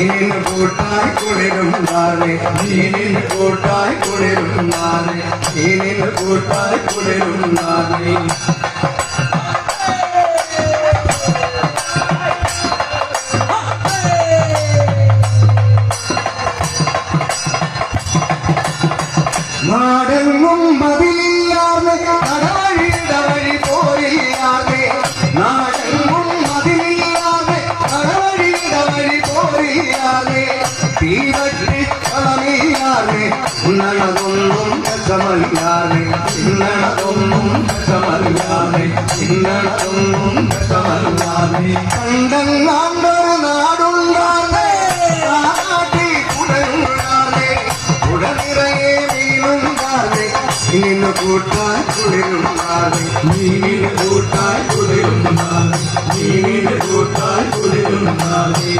நீனின் கூட்டாய் குளிரும் தானே மீனின் கூட்டாய் குளிரும் தானே மீனின் கூட்டாய் குளிரும் தானே நாடெங்கும் களமில்லாதே உன்னனதொன்னும் கசமல்லாதே இன்னனதொன்னும் கசமல்லாதே இன்னனதொன்னும் கசமல்லாதே கண்டன் நாண்டொரு நாடுண்டாதே. நாட்டி குடலுண்டாதே. உடனிறையே மீனுண்டாதே நின்னு கூட்டாய் குளிருந்தாதே நீனின் கூட்டாய் குளிருந்தாதே நீனின் கூட்டாய் குளிருந்தாதே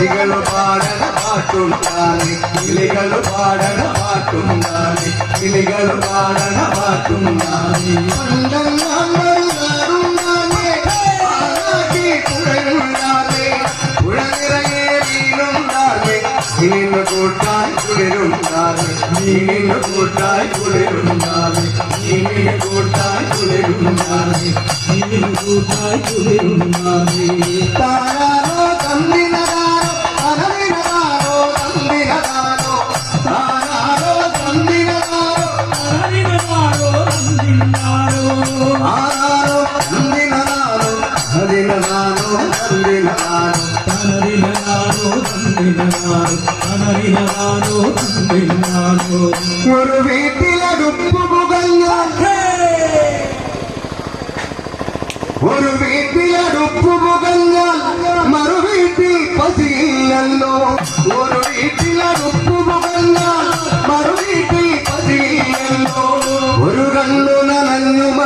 விழிகள் பாடல பாட்டும் தானே. கிளிகள் பாடல பாட்டும் தானே. கிளிகள் பாடல பாட்டும் தானே. மண்டம் நாம் வருவாரும் கூட்டாய் குளிரும் கூட்டாய் குளிரும் கூட்டாய் குளிரும் கூட்டாய் குளிரும் ತಂದಿನ ನಾನು ತಂದಿನ ನಾನು ತನರಿನ ನಾನು ತಂದಿನ ನಾನು ತನರಿನ ನಾನು ತಂದಿನ ನಾನು ஒரு வீட்டில ருப்பு புகழ்வார்கள் ஒரு வீட்டில ருப்பு புகழ்வால் மறு வீட்டில் பசி இல்லல்லோ ஒரு வீட்டில ருப்பு புகழ்வால் மறு வீட்டில் பசி இல்லல்லோ ஒரு கண்ணு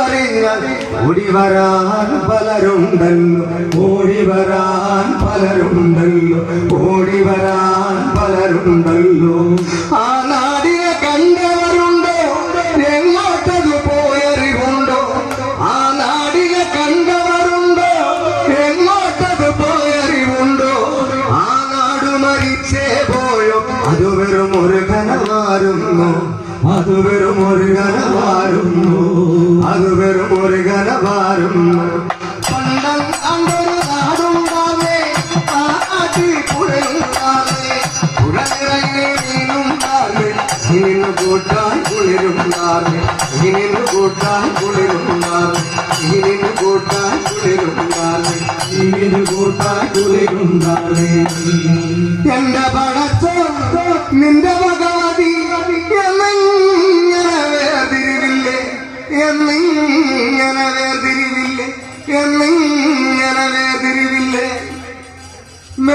മറിഞ്ഞാൽ ഓടി വരാൻ പലരുണ്ടല്ലോ. ഓടി വരാൻ പലരുണ്ടല്ലോ. ഓടി വരാൻ പലരുണ്ടല്ലോ. ആ നാടിനെ കണ്ടവരുണ്ടോ. എങ്ങോട്ടത് പോയറിവുണ്ടോ? ആ നാടിനെ കണ്ടവരുണ്ടോ. എങ്ങോട്ടത് പോയറിവുണ്ടോ? ആ നാട് മരിച്ചേ പോയോ? അത് വെറും ഒരു കനവാരുന്നു. അത് വെറും ഒരു കനവാരുന്നു. ഒരു കനവാരുന്നു പണ്ടം കൂട്ടാൻ കുളിരുണ്ടാവേ ഇനിന്ന് കൂട്ടാൻ കുളിരുണ്ടാവേ ഇനിന്ന് കൂട്ടാൻ കുളിരുണ്ടാവേ ഇനിന്ന് കൂട്ടാൻ കുളിരുണ്ടാവേ എന്റെ പടച്ചോ നിന്റെ ഭഗവതി